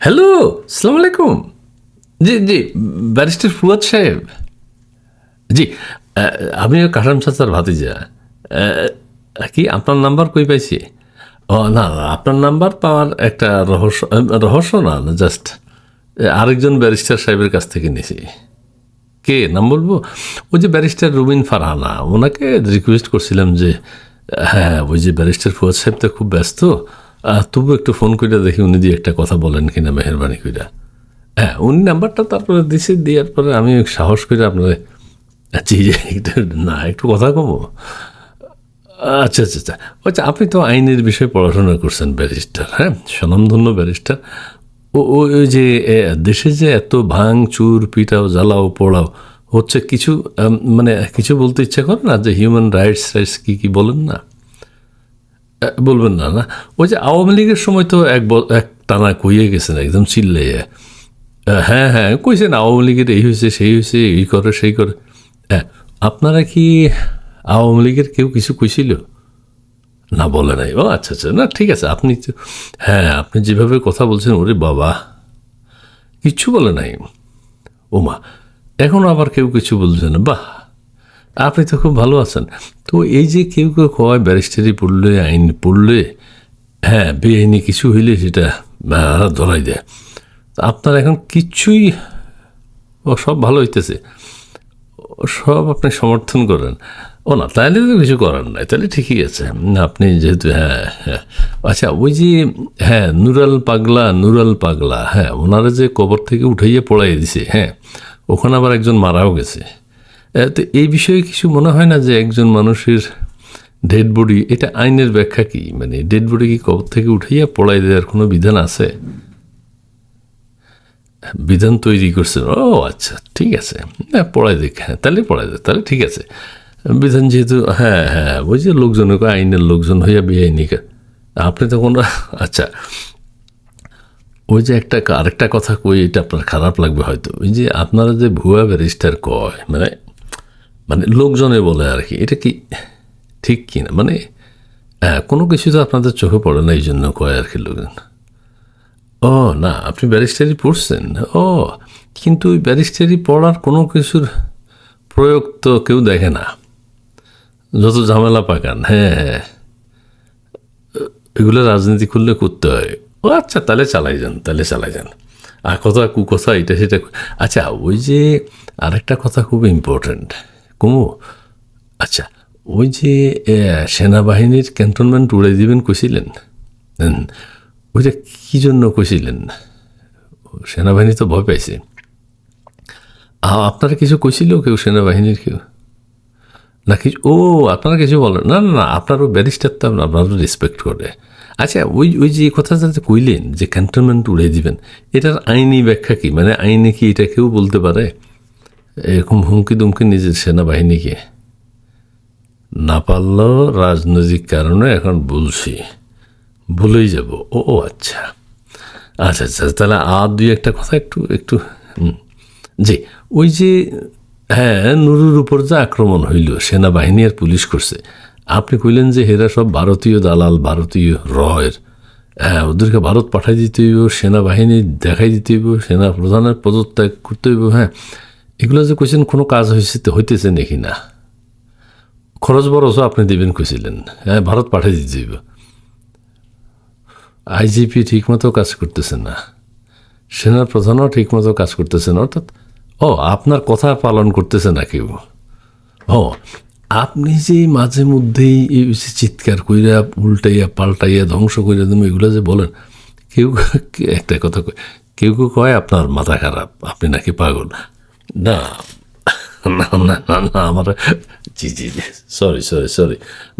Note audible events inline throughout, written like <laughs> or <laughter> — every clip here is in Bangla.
হ্যালো সালাম আলাইকুম জি জি, ব্যারিস্টার ফুয়াদ সাহেব। জি আমি কাটাম চাচার ভাতিজা। কি, আপনার নাম্বার কই পাইছি? ও, না আপনার নাম্বার পাওয়ার একটা রহস্য রহস্য না জাস্ট আরেকজন ব্যারিস্টার সাহেবের কাছ থেকে নিয়েছি কে, নাম বলব? ওই যে ব্যারিস্টার রুবিন ফারহানা, ওনাকে রিকোয়েস্ট করছিলাম যে হ্যাঁ ওই যে ব্যারিস্টার ফুয়াদ সাহেব তো খুব ব্যস্ত তবু একটু ফোন করে দেখি উনি দিয়ে একটা কথা বলেন কিনা, মেহরবানি কইরা। হ্যাঁ উনি নাম্বারটা তারপরে দিছি, দেওয়ার পরে আমি সাহস করে আপনার জি একটু না, একটু কথা কমো। আচ্ছা আচ্ছা আচ্ছা। আচ্ছা আপনি তো আইনের বিষয়ে পড়াশোনা করছেন, ব্যারিস্টার হ্যাঁ? স্বনামধন্য ব্যারিস্টার। ও ওই যে দেশে যে এত ভাঙ, চুর, পিটাও, জ্বালাও, পোড়াও হচ্ছে, কিছু মানে কিছু বলতে ইচ্ছা করে না যে হিউম্যান রাইটস রাইটস কী কী বলেন না? বলবেন না না? ওই যে আওয়ামী লীগের সময় তো এক এক টানা কইয়ে গেছেন, একদম চিল্লাইয়া। হ্যাঁ হ্যাঁ কইছেন আওয়ামী লীগের এই হয়েছে সেই হয়েছে এই করে, সেই করে। হ্যাঁ আপনারা কি আওয়ামী লীগের কেউ কিছু কইছিল? না, বলে নাই। ও আচ্ছা আচ্ছা না, ঠিক আছে, আপনি হ্যাঁ আপনি যেভাবে কথা বলছেন, ওরে বাবা, কিচ্ছু বলে নাই। ওমা এখন আবার কেউ কিছু বলছে না, বাহ। আপনি তো খুব ভালো আছেন। তো এই যে কেউ কেউ কয়, ব্যারিস্টারি পড়লে, আইন পড়লে হ্যাঁ বেআইনি কিছু হইলে সেটা ধরাই দেয়। আপনার এখন কিচ্ছুই ও সব ভালো হইতেছে। সব আপনি সমর্থন করেন। ও না তাহলে তো কিছু করার নাই তাহলে ঠিকই আছে। আপনি যেহেতু হ্যাঁ হ্যাঁ। আচ্ছা ওই যে হ্যাঁ নুরাল পাগলা নুরাল পাগলা হ্যাঁ ওনারা যে কবর থেকে উঠাইয়ে পড়াই দিছে হ্যাঁ ওখানে আবার একজন মারাও গেছে। তো এই বিষয়ে কিছু মনে হয় না যে একজন মানুষের ডেড বডি এটা আইনের ব্যাখ্যা কি? মানে ডেড বডি কি কবর থেকে উঠাইয়া পড়াই দেওয়ার কোনো বিধান আছে? বিধান তৈরি করছেন। ও আচ্ছা ঠিক আছে। হ্যাঁ পড়াই দেখ হ্যাঁ তাহলে পড়াই দেখ, তাহলে ঠিক আছে। বিধান যেহেতু হ্যাঁ হ্যাঁ ওই যে লোকজনকে আইনের লোকজন হইয়া বেআইনি কা- আপনি তখন আচ্ছা। ওই যে একটা, আরেকটা কথা কই, এটা আপনার খারাপ লাগবে হয়তো। ওই যে আপনারা যে ভুয়া ব্যারিস্টার কয় মানে মানে লোকজনে বলে আর কি, এটা কি ঠিক কি না মানে কোনো কিছু তো আপনাদের চোখে পড়ে না এই জন্য কয় আর কি লোকজন। ও, না, আপনি ব্যারিস্টারি পড়ছেন? ও, কিন্তু ওই ব্যারিস্টারি পড়ার কোনো কিছুর প্রয়োগ তো কেউ দেখে না। যত ঝামেলা পাকান হ্যাঁ হ্যাঁ। এগুলো রাজনীতি করলে করতে হয়। ও আচ্ছা তাহলে চালাই যান, তাহলে চালাই যান। আর কথা কুকথা এটা, সেটা আচ্ছা ওই যে আরেকটা কথা খুব ইম্পর্ট্যান্ট কুমু? আচ্ছা ওই যে সেনাবাহিনীর ক্যান্টনমেন্ট উড়ে দিবেন কইছিলেন। ওইটা কী জন্য কইছিলেন? সেনাবাহিনী তো ভয় পাইছে। আপনারা কিছু কইছিল কেউ সেনাবাহিনীর কেউ? না কিছু ও, আপনারা কিছু বলেন। না না না, আপনারও ব্যারিস্টার তো আপনারও রেসপেক্ট করে। আচ্ছা ওই ওই যে কথা যাতে কইলেন যে ক্যান্টনমেন্ট উড়ে দিবেন, এটার আইনি ব্যাখ্যা কি? মানে আইনে কি এটা কেউ বলতে পারে? এরকম হুমকি দুমকি নিজের সেনাবাহিনীকে। না পারলেও রাজনৈতিক কারণে এখন বলছি। ভুলেই যাব। ও ও আচ্ছা। আচ্ছা আচ্ছা তাহলে আর দুই একটা কথা একটু একটু। জি, ওই যে হ্যাঁ নুরুর উপর যে আক্রমণ হইল, সেনাবাহিনী আর পুলিশ করছে। আপনি কইলেন যে হেরা সব ভারতীয় দালাল, ভারতীয় রয়ের। হ্যাঁ ওদেরকে ভারত পাঠাই দিতে হইব, সেনাবাহিনী দেখাই দিতে হইব সেনা প্রধানের পদত্যাগ করতে হইব হ্যাঁ। এগুলো যে কইছেন কোনো কাজ হয়েছে হইতেছে নাকি না? খরচ বরচও আপনি দেবেন কইছিলেন হ্যাঁ ভারত পাঠিয়ে দিতে হইব আইজিপি ঠিকমতো কাজ করতেছে না। সেনার প্রধানও ঠিকমতো কাজ করতেছে না অর্থাৎ ও আপনার কথা পালন করতেছে না কেউ। ও আপনি যে মাঝে মধ্যেই এই চিৎকার কইরা উল্টাইয়া পাল্টাইয়া ধ্বংস কইরা তুমি এগুলো যে বলেন, কেউ একটা কথা কেউ কেউ কয়, আপনার মাথা খারাপ, আপনি নাকি পাগল? না না না না না, আমার, জি জি জি সরি সরি সরি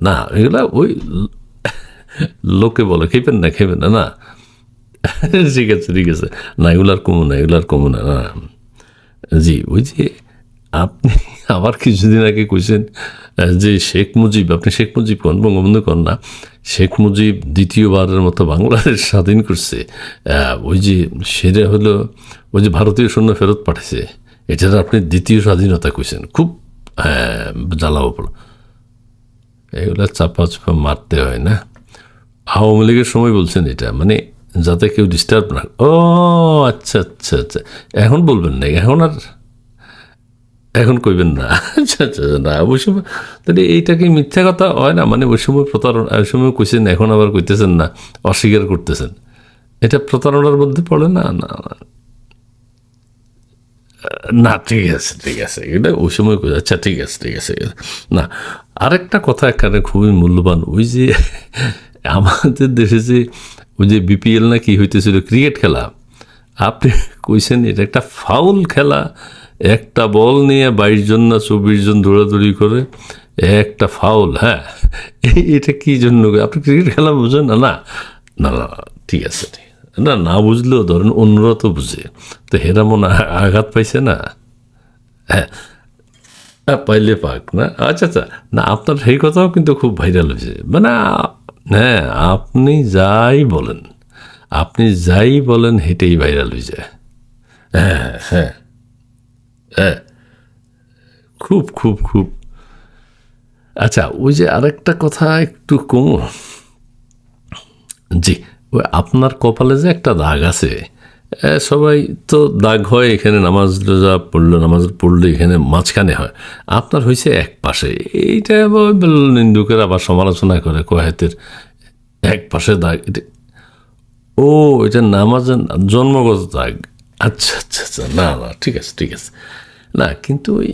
না, এগুলা ওই লোকে বলে খেবেন না খেবেন না না, ঠিক আছে ঠিক আছে, না, এগুলার কমু না, এগুলার কমু না না, জি, ওই যে আপনি আবার কিছুদিন আগে কইছেন, যে শেখ মুজিব, আপনি শেখ মুজিব কন, বঙ্গবন্ধু কন না, শেখ মুজিব দ্বিতীয়বারের মতো বাংলাদেশ স্বাধীন করছে ওই যে সেটা হলো, ওই যে ভারতীয় সৈন্য ফেরত পাঠাইছে এটার আপনি দ্বিতীয় স্বাধীনতা কইছেন, খুব হ্যাঁ জ্বালাও পড়ো এগুলো চাপা চাপা মারতে হয় না। আওয়ামী লীগের সময় বলছেন এটা মানে যাতে কেউ ডিস্টার্ব না ও আচ্ছা আচ্ছা আচ্ছা। এখন বলবেন না, এখন আর এখন কইবেন না। আচ্ছা আচ্ছা না ওই সময় তাহলে এইটা কি মিথ্যা কথা? হয় না মানে ওই সময় প্রতারণা ওই সময় কইছেন, এখন আবার কইতেছেন না, অস্বীকার করতেছেন। এটা প্রতারণার মধ্যে পড়ে না না। না। ঠিক আছে ঠিক আছে। এটা ওই সময় আচ্ছা ঠিক আছে ঠিক আছে না, আরেকটা কথা এখানে খুবই মূল্যবান। ওই যে <laughs> আমাদের দেশে যে ওই যে বিপিএল না কি হইতেছিল ক্রিকেট খেলা। আপনি কইছেন এটা একটা ফাউল খেলা। একটা বল নিয়ে বাইশ জন না চব্বিশ জন দৌড়াদৌড়ি করে একটা ফাউল হ্যাঁ। <laughs> এটা কি জন্য? আপনি ক্রিকেট খেলা বুঝেন না? না না ঠিক আছে, ঠিক। না না বুঝলেও ধরেন অন্যরা তো বুঝে। তো হেরা মনে আঘাত পাইছে না? হ্যাঁ। পাইলে পাক, না? আচ্ছা আচ্ছা। না, আপনার সেই কথাও কিন্তু খুব ভাইরাল হয়েছে। মানে হ্যাঁ আপনি যাই বলেন। আপনি যাই বলেন, হেঁটেই ভাইরাল হয়ে যায়। হ্যাঁ হ্যাঁ হ্যাঁ। খুব খুব খুব। আচ্ছা ওই যে আরেকটা কথা একটু কমো। আপনার কপালে যে একটা দাগ আছে সবাই তো দাগ হয় এখানে নামাজ রোজা পড়ল, নামাজ পড়লে এখানে মাঝখানে হয়। আপনার হয়েছে এক পাশে। এইটা নিন্দুকের আবার সমালোচনা করে কয়েতের এক পাশে দাগ। এটা, ও, এটা নামাজের জন্মগত দাগ। আচ্ছা আচ্ছা আচ্ছা না না, ঠিক আছে ঠিক আছে। না, কিন্তু ওই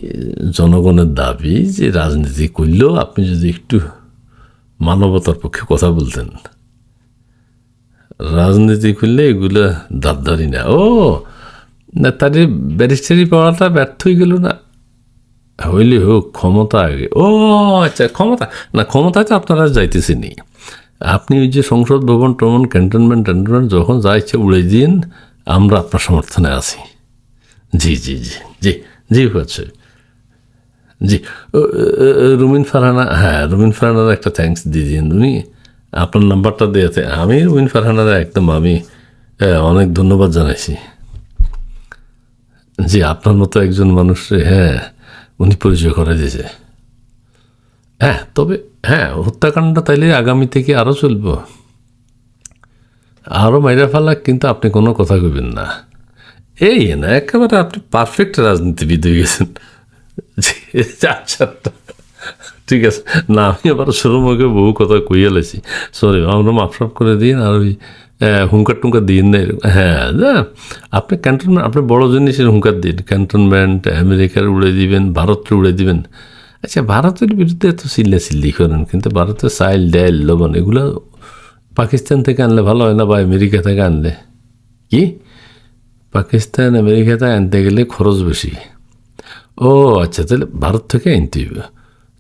জনগণের দাবি যে রাজনীতি করলেও আপনি যদি একটু মানবতার পক্ষে কথা বলতেন। রাজনীতি করলে এগুলো দাবদারি না। ও, না তাদের ব্যারিস্টারি পড়াটা ব্যর্থ হয়ে গেল না। হইলে হোক, ক্ষমতা আগে। ও আচ্ছা ক্ষমতা, না ক্ষমতায় তো আপনারা যাইতেছেনি আপনি ওই যে সংসদ ভবন টমন ক্যান্টনমেন্ট ট্যান্টনমেন্ট যখন যা ইচ্ছে উড়ে দিন, আমরা আপনার সমর্থনে আছি। জি জি জি জি জি হচ্ছে জি রুমিন ফারহানা হ্যাঁ রুমিন ফারহানার একটা থ্যাঙ্কস দিয়ে দিন উনি। আপনার নাম্বারটা দিয়েছে। আমি রুমিন ফারহানার একদম আমি অনেক ধন্যবাদ জানাইছি। জি আপনার মতো একজন মানুষকে হ্যাঁ উনি পরিচয় করে দিয়েছে। হ্যাঁ তবে হ্যাঁ হত্যাকাণ্ড তাইলে আগামী থেকে আরও চলবো। আরও মাইরা ফেলা কিন্তু আপনি কোনো কথা কইবেন না। এই না একেবারে আপনি পারফেক্ট রাজনীতিবিদ হয়ে গেছেন। জি, আচ্ছা। ঠিক আছে। না, আমি আবার সুরমকে বহু কথা কইয়া লেছি। সরি আমরা মাফসাফ করে দিন আর ওই হুঙ্কার টুঙ্কার দিন না। হ্যাঁ আপনি ক্যান্টনমেন্ট আপনি বড় জিনিসের হুঙ্কার দিন। ক্যান্টনমেন্ট আমেরিকার উড়ে দিবেন ভারতের উড়ে দিবেন। আচ্ছা ভারতের বিরুদ্ধে এত চিল্লা চিল্লি করেন, কিন্তু ভারতের চাইল, ডাইল, লবণ, এগুলো পাকিস্তান থেকে আনলে ভালো হয় না বা আমেরিকা থেকে আনলে? কি? পাকিস্তান আমেরিকাতে আনতে গেলে খরচ বেশি। ও আচ্ছা তাহলে ভারত থেকে আনতে হইবে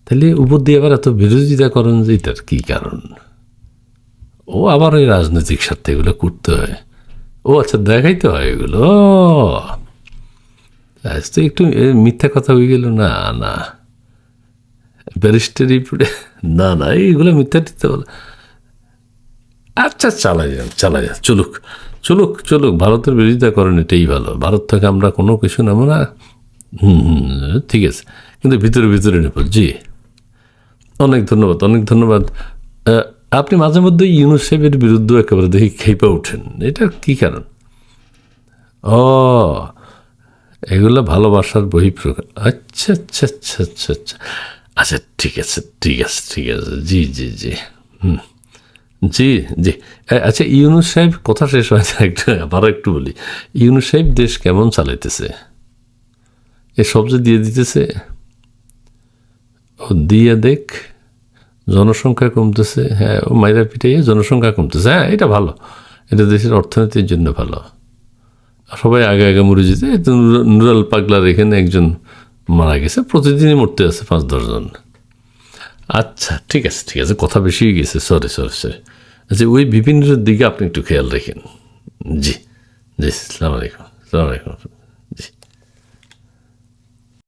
তাহলে উপর দিয়ে আবার এত বিরোধিতা করেন যে এটার কী কারণ? ও আবার ওই রাজনৈতিক স্বার্থে এগুলো করতে হয়। ও আচ্ছা দেখাইতে হয় এগুলো? আজ তো একটু মিথ্যা কথা হয়ে গেল। না না। ব্যারিস্টারি না না, এইগুলো মিথ্যা টিথ্যা বলে। আচ্ছা চালাই যান চালাই যান, চলুক চলুক চলুক, ভারতের বিরোধিতা করেন, এটাই ভালো। ভারত থেকে আমরা কোনো কিছু নেব না। হুম হুম, ঠিক আছে। কিন্তু ভিতরে ভিতরে নেব, জি। অনেক ধন্যবাদ অনেক ধন্যবাদ। আপনি মাঝে মধ্যে ইউনিসেফের বিরুদ্ধে একেবারে দেখি খেপে ওঠেন। এটা কি কারণ? ও, এগুলো ভালোবাসার বহিঃপ্রকাশ। আচ্ছা আচ্ছা আচ্ছা আচ্ছা আচ্ছা। আচ্ছা ঠিক আছে ঠিক আছে ঠিক আছে। জি জি জি। হুম। জি জি। আচ্ছা ইউনুস কথা শেষ হয় না, একটু একটু বলি। ইউনুস দেশ কেমন চালাইতেছে? এ সবজি দিয়ে দিতেছে? ও দিয়ে দেখ, জনসংখ্যা কমতেছে হ্যাঁ ও মাইরা পিটাইয়ে জনসংখ্যা কমতেছে হ্যাঁ এটা ভালো। এটা দেশের অর্থনীতির জন্য ভালো। সবাই আগে আগে মরে যেতে নুরাল পাগলার এখানে একজন মারা গেছে, প্রতিদিনই মরতে আছে পাঁচ দশজন আচ্ছা ঠিক আছে ঠিক আছে, কথা বেশি গেছে সরি সরি সরি আচ্ছা ওই বিভিন্ন দিকে আপনি একটু খেয়াল রাখেন। জি জি, সালাম আলাইকুম সালাম আলাইকুম।